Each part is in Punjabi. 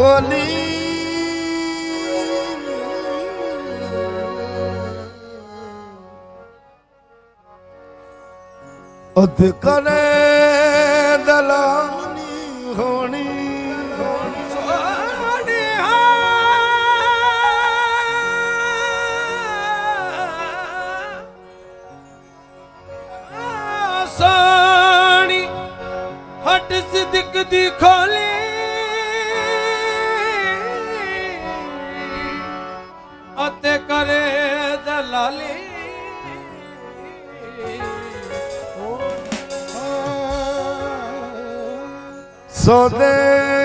ਖੋਲੀ ਉਦ ਕਰੇ ਦਲਾਨੀ ਹੋਣੀ। ਸੋਹਣੀ ਹਾਂ ਸਾਣੀ ਹਟ ਸਿੱਦਕ ਦੀ ਖੋਲੀ So they.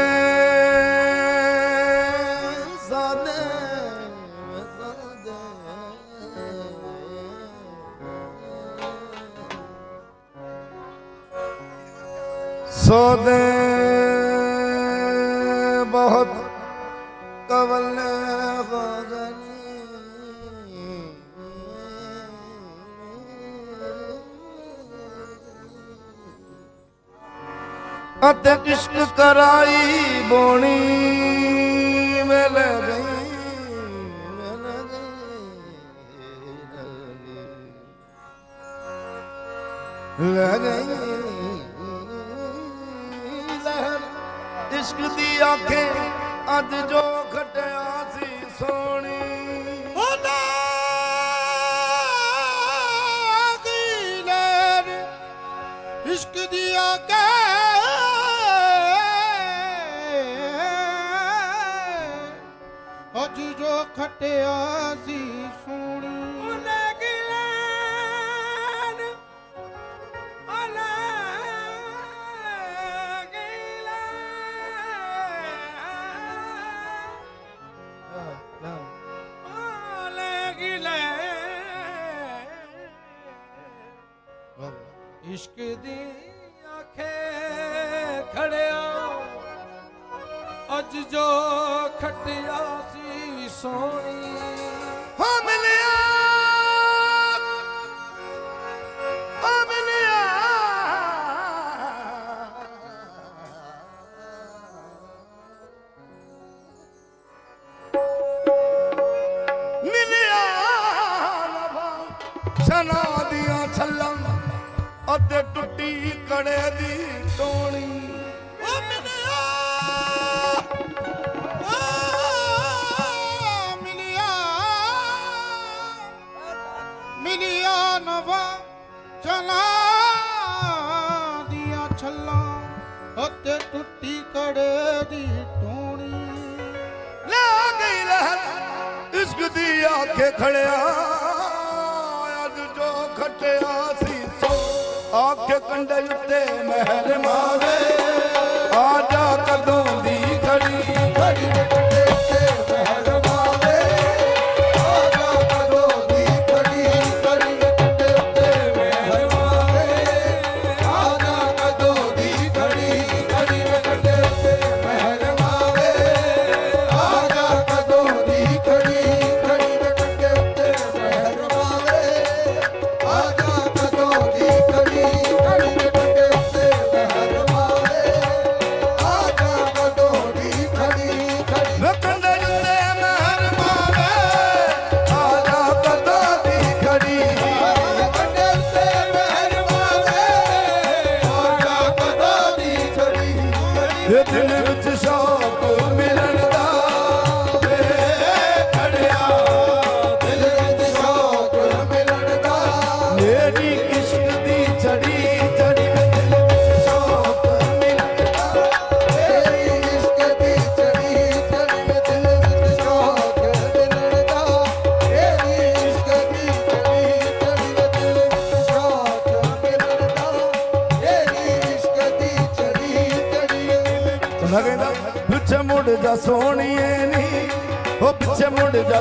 ਕਰਾਈ ਬੋਣੀ, ਮਿਲ ਗਈ ਮਿਲ ਗਈ। ਲੈ ਗਈ, ਲਹਿਰ, ਇਸ਼ਕ ਦੀ ਆਖੇ ਅੱਜ ਜੋ ਖਟਿਆ ਤੇ ਆਸੀ ਸੁਣੀ ਇਸ਼ਕ ਦੀ ਆਖੇ ਖੜਿਆ ਅੱਜ ਜੋ ਖਟਿਆ ਸੀ Sony. મારે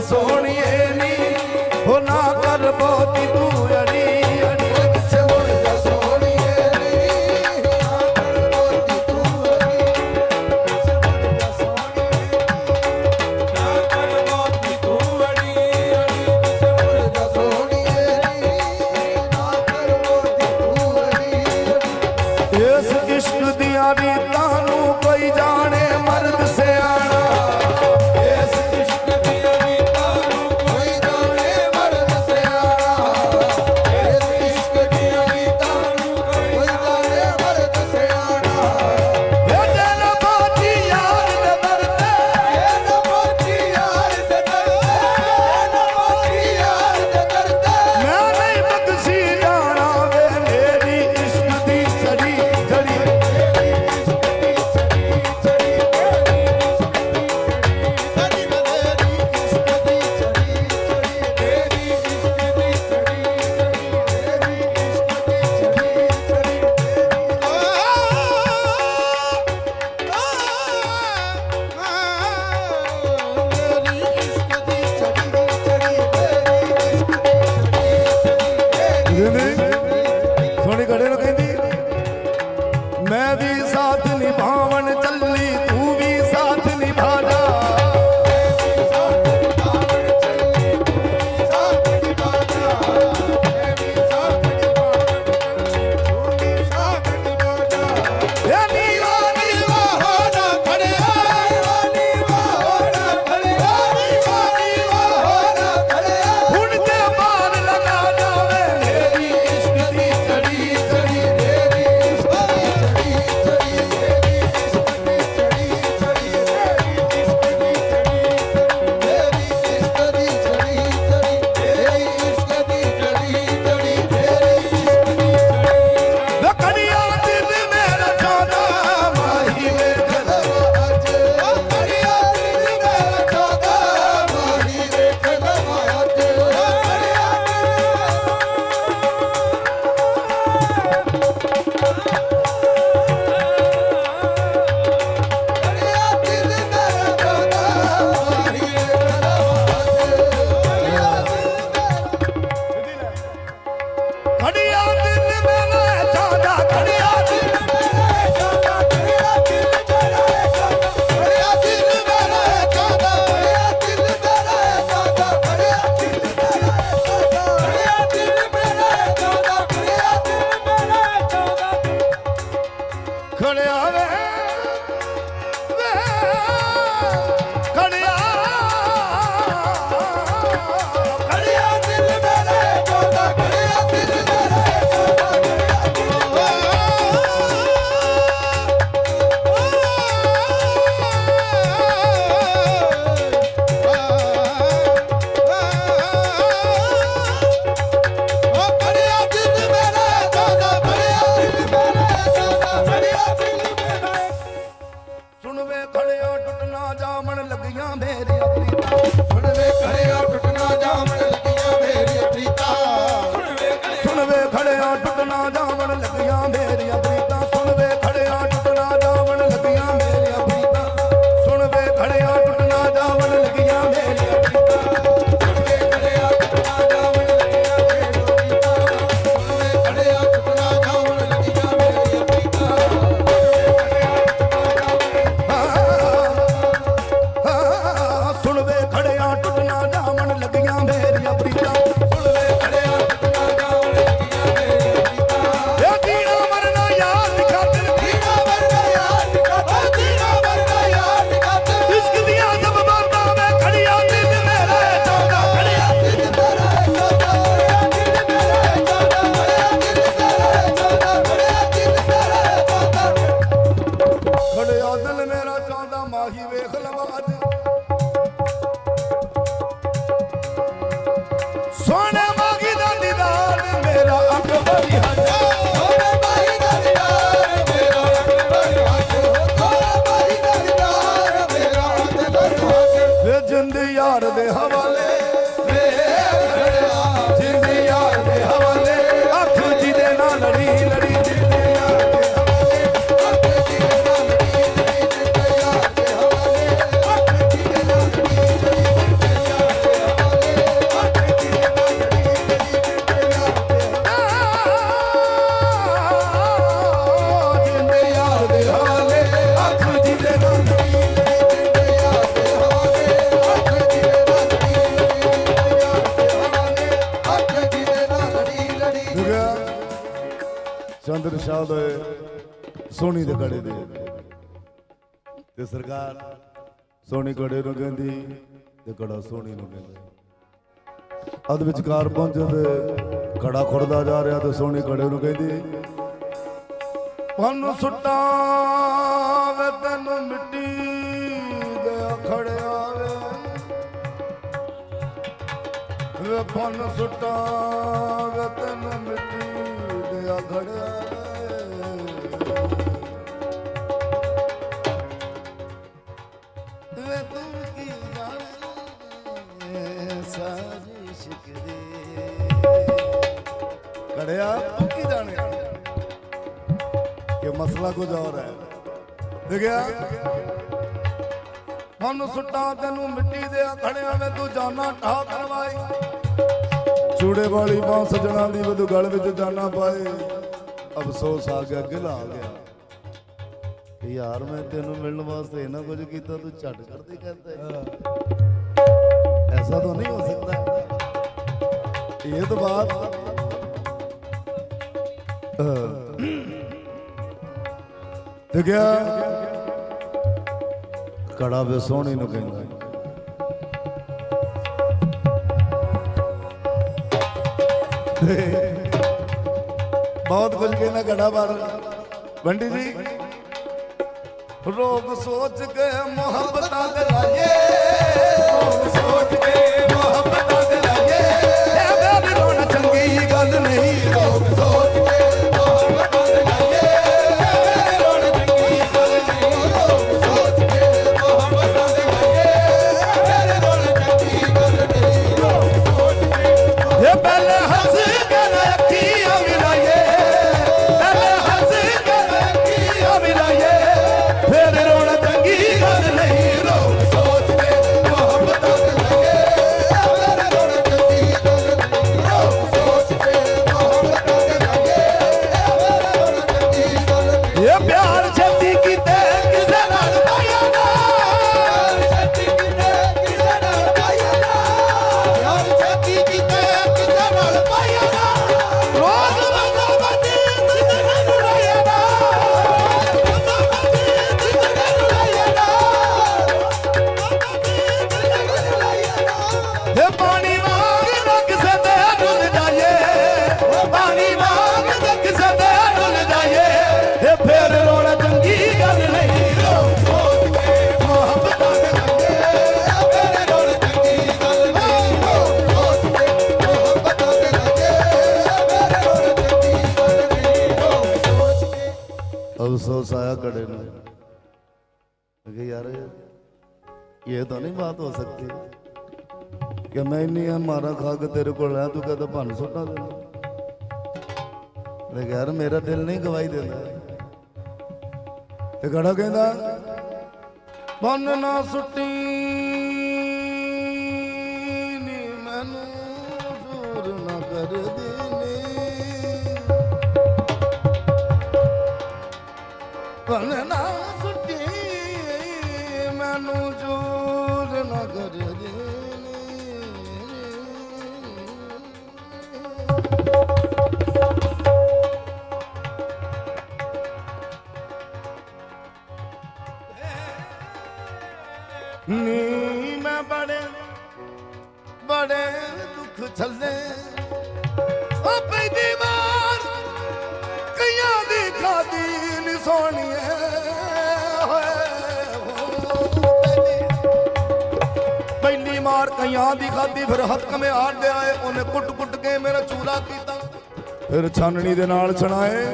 சோனி ਸ਼ਾਦ ਹੋਏ ਸੋਹਣੀ ਦੇ ਗੜੇ ਦੇ। ਤੇ ਸਰਕਾਰ ਸੋਹਣੀ ਗੜੇ ਨੂੰ ਕਹਿੰਦੀ ਤੇ ਗੜਾ ਸੋਹਣੀ ਨੂੰ ਕਹਿੰਦਾ। ਅਦ ਵਿਚਕਾਰ ਪਹੁੰਚੇ ਤੇ ਗੜਾ ਖੁਰਦਾ ਜਾ ਰਿਹਾ ਤੇ ਸੋਹਣੀ ਗੜੇ ਨੂੰ ਕਹਿੰਦੀ, ਪਨ ਸੁੱਟਾ ਵੇ ਤੈਨੂੰ ਮਿੱਟੀ ਦੇ ਖੜਿਆ ਵੇ ਪੰਨ ਪਨ ਸੁੱਟਾ ਵੇ ਤੈਨੂੰ ਮਿੱਟੀ ਦੇ ਖੜਿਆ ਵੇ ਤੂੰ ਸੁੱਟਾਂ ਤੈਨੂੰ ਮਿੱਟੀ ਦੇ ਤੂੰ ਜਾਨਾ ਢਾ ਕਰਵਾਈ। ਚੂੜੇ ਵਾਲੀ ਬਾਂਸ ਸਜਣਾ ਦੀ ਵਦੂ ਗਲ ਵਿੱਚ ਜਾਨਾ ਪਾਏ। ਅਫਸੋਸ ਆ ਗਿਆ, ਗਿਲਾ ਗਿਆ। ਯਾਰ ਮੈਂ ਤੈਨੂੰ ਮਿਲਣ ਵਾਸਤੇ ਨਾ ਕੁਝ ਕੀਤਾ ਤੂੰ ਛੱਡ ਕਰਦੇ ਕਹਿੰਦਾ ਐਸਾ ਤਾਂ ਨਹੀਂ ਹੋ ਸਕਦਾ। ਇਹ ਤਾਂ ਬਾਤ ਤੇ ਗਿਆ। ਕੜਾ ਵੇ ਸੋਹਣੀ ਨੂੰ ਕਹਿੰਦਾ। ਬਹੁਤ ਕੁਝ ਕਹਿੰਦਾ ਘੜਾ ਬਾਰ। ਵੰਡੀ ਜੀ। ਰੋਗ ਸੋਚ ਕੇ ਮੁਹੱਬਤਾਂ ਦੇ ਰਾਜੇ ਰੋਗ ਸੋਚ सागड़ ने मैं यार ये तो नहीं बात हो सकती कि मैं नहीं है मारा खा के तेरे को लाया तू कहता भन सुटा देना मैं यार मेरा दिल नहीं गवाही देता ਤੇ ਘੜਾ ਕਹਿੰਦਾ ਬੰਨ ਨਾ ਸੁੱਟੀ ਨੀ ਮੈਨੂੰ ਦੂਰ ਨਾ ਕਰ ਦੇ ਮਾਰ ਕਈਆਂ ਦੀ ਖਾਦੀ ਫਿਰ ਹੱਥ ਕਮੇ ਆੜ ਆਏ ਉਹਨੇ ਕੁੱਟ ਕੁੱਟ ਕੇ ਮੇਰਾ ਚੂਰਾ ਕੀਤਾ। ਫਿਰ ਛਾਨਣੀ ਦੇ ਨਾਲ ਛਣਾਏ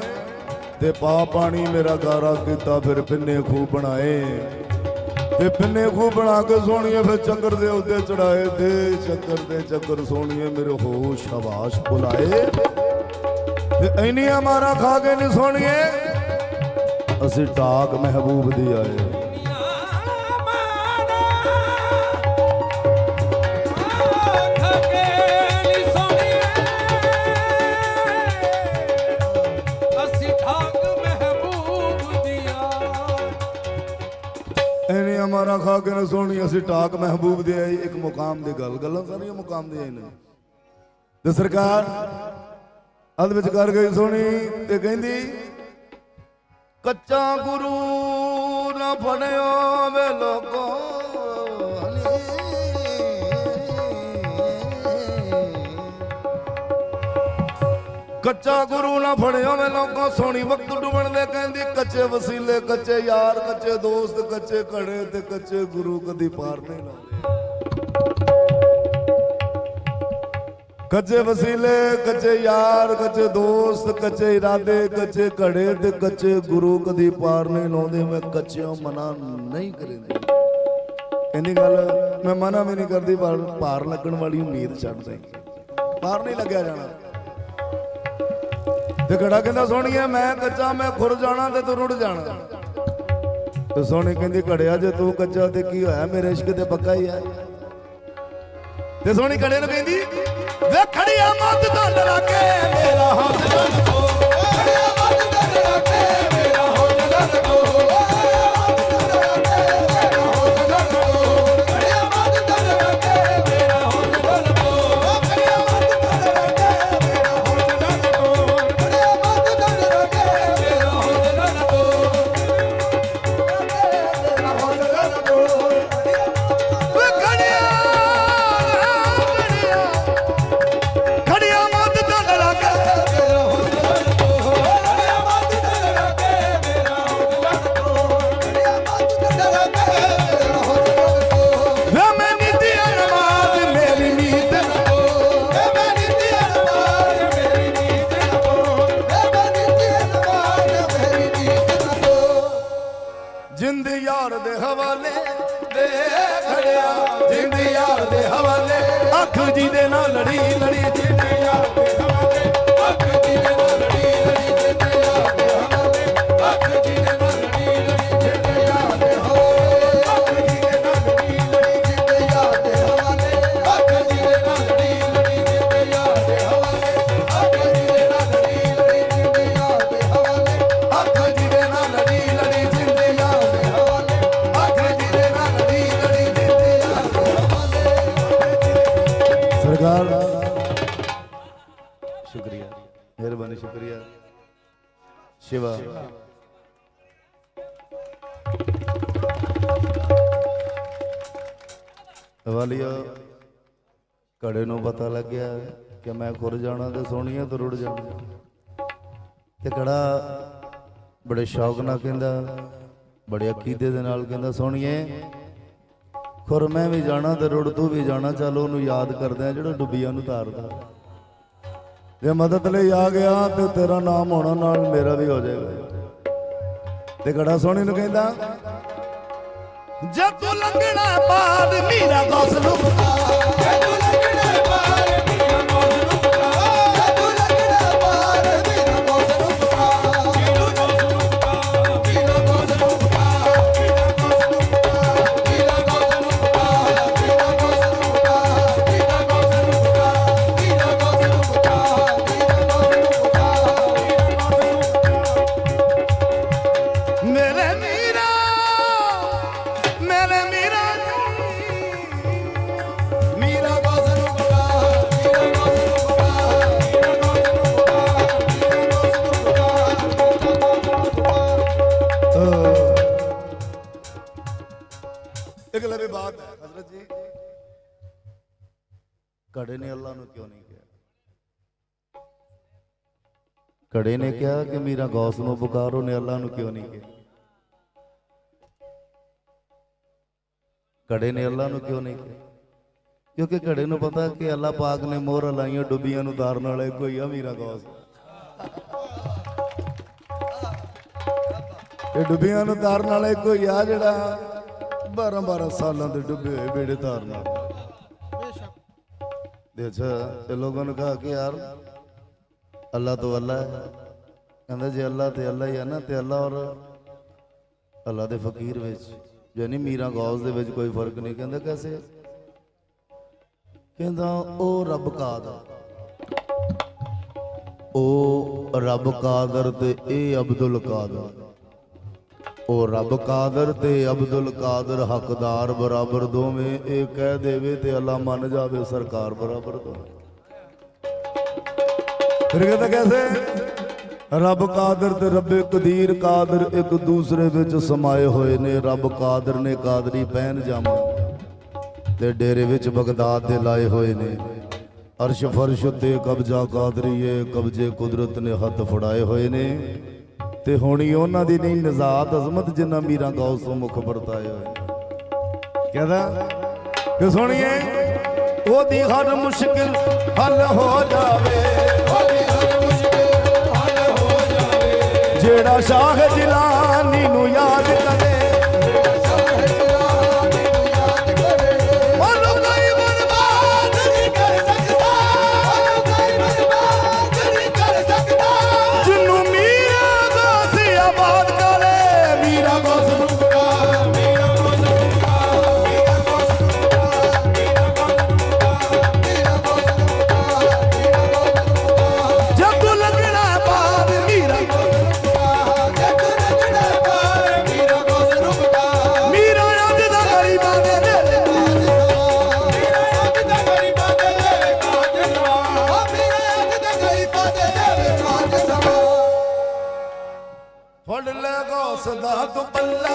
ਤੇ ਪਾ ਪਾਣੀ ਮੇਰਾ ਗਾਰਾ ਕੀਤਾ, ਫਿਰ ਪਿੰਨੇ ਖੂਬ ਬਣਾਏ। ਤੇ ਪਿੰਨੇ ਖੂਬ ਬਣਾ ਕੇ ਸੋਹਣੀਏ, ਫਿਰ ਚੱਕਰ ਦੇ ਉੱਤੇ ਚੜਾਏ। ਤੇ ਚੱਕਰ ਦੇ ਚੱਕਰ ਸੋਹਣੀਏ, ਮੇਰੇ ਹੋਸ਼ ਹਵਾਸ਼ ਬੁਲਾਏ। ਤੇ ਐਨੀਆਂ ਮਾਰਾ ਖਾ ਕੇ ਨਹੀਂ ਸੋਹਣੀਏ, ਅਸੀਂ ਟਾਕ ਮਹਿਬੂਬ ਦੀ ਆਏ। ਐਨੀਆਂ ਮਾਰਾ ਖਾ ਕੇ ਨਾ ਸੋਹਣੀ ਅਸੀਂ ਟਾਕ ਮਹਿਬੂਬ ਦੇ ਆਈ ਇੱਕ ਮੁਕਾਮ ਦੀ ਗੱਲ, ਗੱਲਾਂ ਸਾਰੀਆਂ ਮੁਕਾਮ ਦੇ ਆਏ ਨੇ। ਤੇ ਸਰਕਾਰ ਅਦ ਵਿੱਚ ਕਰ ਗਈ ਸੋਹਣੀ ਤੇ ਕਹਿੰਦੀ, ਕੱਚਾ ਗੁਰੂ ਨਾ ਫੜਿਓ ਵੇ ਲੋਕੋ। ਕੱਚਾ ਗੁਰੂ ਨਾ ਫੜਿਓ ਵੇ ਲੋਕੋ ਸੋਹਣੀ ਵਕਤ ਡੁਬਣ ਦੇ ਕਹਿੰਦੀ, ਕੱਚੇ ਵਸੀਲੇ, ਕੱਚੇ ਯਾਰ, ਕੱਚੇ ਦੋਸਤ, ਕੱਚੇ ਘੜੇ ਤੇ ਕੱਚੇ ਗੁਰੂ ਕਦੀ ਪਾਰ ਨਹੀਂ ਲਾਉਂਦੇ ਕੱਚੇ ਵਸੀਲੇ, ਕੱਚੇ ਯਾਰ, ਕੱਚੇ ਦੋਸਤ, ਕੱਚੇ ਇਰਾਦੇ, ਕੱਚੇ ਘੜੇ ਤੇ ਕੱਚੇ ਗੁਰੂ ਕਦੀ ਪਾਰ ਨਹੀਂ ਲਾਉਂਦੇ ਮੈਂ ਕੱਚਿਆਂ ਮਨਾ ਨਹੀਂ ਕਰਿੰਦੀ। ਕਹਿੰਦੀ ਗੱਲ, ਮੈਂ ਮਨਾ ਵੀ ਨਹੀਂ ਕਰਦੀ, ਪਰ ਭਾਰ ਲੱਗਣ ਵਾਲੀ ਉਮੀਦ ਛੱਡ ਦੇ ਪਾਰ ਨਹੀਂ ਲੱਗਿਆ ਜਾਣਾ। ਤੇ ਘੜਾ ਕਹਿੰਦਾ ਸੋਹਣੀਏ ਮੈਂ ਕੱਚਾ ਮੈਂ ਖੁਰ ਜਾਣਾ ਤੇ ਤੂੰ ਰੁੜ ਜਾਣਾ। ਤੇ ਸੋਹਣੀ ਕਹਿੰਦੀ, ਘੜਿਆ ਜੇ ਤੂੰ ਕੱਚਾ ਤੇ ਕੀ ਹੋਇਆ? ਮੇਰੇ ਇਸ਼ਕ ਤੇ ਪੱਕਾ ਹੀ ਆ। ਤੇ ਸੋਹਣੀ ਘੜੇ ਨੂੰ ਕਹਿੰਦੀ, ਵੇ ਖੜੀਆ ਮੱਤ ਤੋਂ ਡਰਾ ਕੇ। ਮੇਰਾ ਹੌਸਲਾ ਨਕੋ ਵੇ ਘੜੇ ਨੂੰ ਪਤਾ ਲੱਗਿਆ ਕਿ ਮੈਂ ਖੁਰ ਜਾਣਾ ਤੇ ਸੋਹਣੀਆਂ ਤੋਂ ਰੁੜ ਜਾਣਾ। ਤੇ ਕੜਾ ਬੜੇ ਸ਼ੌਕ ਨਾਲ ਕਹਿੰਦਾ, ਬੜੇ ਅਕੀਦੇ ਦੇ ਨਾਲ ਕਹਿੰਦਾ, ਸੋਹਣੀਏ, ਖੁਰ ਮੈਂ ਵੀ ਜਾਣਾ ਤੇ ਰੁੜ, ਤੂੰ ਵੀ ਜਾਣਾ, ਚੱਲ ਉਹਨੂੰ ਯਾਦ ਕਰਦੇ ਆ ਜਿਹੜਾ ਡੁੱਬੀਆਂ ਨੂੰ ਤਾਰਦਾ। ਜੇ ਮਦਦ ਲਈ ਆ ਗਿਆ ਤੇ ਤੇਰਾ ਨਾਮ ਹੋਣਾ ਨਾਲ ਮੇਰਾ ਵੀ ਹੋ ਜਾਏਗਾ। ਤੇ ਕੜਾ ਸੋਹਣੀ ਨੂੰ ਕਹਿੰਦਾ ਜਦ ਤੂੰ ਲੰਘਣਾ ਬਾਦ ਮੀਰਾ ਗੌਸ ਨੂੰ ਤੂੰ ਘੜੇ ਨੇ ਕਿਹਾ ਕਿ ਮੀਰਾ ਗੌਸ ਨੂੰ ਪੁਕਾਰੋ ਨੇ ਅੱਲਾ ਨੂੰ ਕਿਉਂ ਨਹੀਂ? ਕਿਹਾ ਕੜੇ ਨੇ ਅੱਲਾ ਨੂੰ ਕਿਉਂ ਨਹੀਂ? ਕਿਹਾ ਕਿਉਂਕਿ ਕੜੇ ਨੂੰ ਪਤਾ ਕਿ ਅੱਲਾ ਪਾਕ ਨੇ ਮੋਹਰ ਲਾਈਆਂ, ਡੁੱਬੀਆਂ ਨੂੰ ਤਾਰਨ ਵਾਲੇ ਕੋਈ ਆ ਮੀਰਾ ਗੌਸ। ਇਹ ਡੁੱਬੀਆਂ ਨੂੰ ਤਾਰਨ ਵਾਲੇ ਕੋਈ ਆ ਜਿਹੜਾ 12 12 ਸਾਲਾਂ ਦੇ ਡੁੱਬੇ ਹੋਏ ਬੇੜੇ ਤਾਰਨ ਵਾਲਾ। ਦੇ ਅੱਛਾ, ਤੇ ਲੋਕਾਂ ਨੂੰ ਕਹਾ ਕਿ ਯਾਰ ਅੱਲਾ ਤੋਂ ਅੱਲਾ ਕਹਿੰਦਾ ਜੇ ਅੱਲਾ ਤੇ ਅੱਲਾ ਹੀ ਹੈ ਨਾ, ਤੇ ਅੱਲਾ ਔਰ ਅੱਲਾ ਦੇ ਫਕੀਰ ਵਿੱਚ। ਯਾਨੀ ਮੀਰਾ ਗੌਸ ਦੇ ਵਿੱਚ ਕੋਈ ਫ਼ਰਕ ਨਹੀਂ। ਕਹਿੰਦਾ ਕੈਸੇ? ਕਹਿੰਦਾ ਉਹ ਰੱਬ ਕਾਦਰ ਉਹ ਰੱਬ ਕਾਦਰ ਤੇ ਇਹ ਅਬਦੁਲ ਕਾਦਰ। ਉਹ ਰੱਬ ਕਾਦਰ ਤੇ ਅਬਦੁਲ ਕਾਦਰ ਹੱਕਦਾਰ ਬਰਾਬਰ ਦੋਵੇਂ। ਇਹ ਕਹਿ ਦੇਵੇ ਤੇ ਅੱਲਾ ਮੰਨ ਜਾਵੇ ਸਰਕਾਰ ਬਰਾਬਰ ਦੋਵੇਂ। ਫਿਰ ਕਹਿੰਦਾ ਕੈਸੇ ਰੱਬ ਕਾਦਰ ਤੇ ਰੱਬੇ ਕਦੀਰ ਕਾਦਰ ਇੱਕ ਦੂਸਰੇ ਵਿੱਚ ਸਮਾਏ ਹੋਏ ਨੇ। ਰੱਬ ਕਾਦਰ ਨੇ ਕਾਦਰੀ ਪਹਿਨ ਜਾਮਾ ਤੇ ਡੇਰੇ ਵਿੱਚ ਬਗਦਾਦ ਦੇ ਲਾਏ ਹੋਏ ਨੇ। ਅਰਸ਼ ਫਰਸ਼ ਤੇ ਕਬਜ਼ਾ ਕਾਦਰੀਏ ਕਬਜ਼ੇ ਕੁਦਰਤ ਨੇ ਹੱਥ ਫੜਾਏ ਹੋਏ ਨੇ। ਤੇ ਹੁਣੀ ਉਹਨਾਂ ਦੀ ਨਹੀਂ ਨਜ਼ਾਤ ਅਜ਼ਮਤ ਜਿੰਨਾ ਮੀਰਾਂ ਗੌਸ ਤੋਂ ਮੁਖ ਵਰਤਾਏ ਹੋਏ ਕਹਿੰਦਾ ਕਿ ਸੁਣੀਏ, ਉਹਦੀ ਹਰ ਮੁਸ਼ਕਿਲ ਹੱਲ ਹੋ ਜਾਵੇ। ਜਿਹੜਾ ਸ਼ਾਹ ਜਿਲਾ صدا تقلد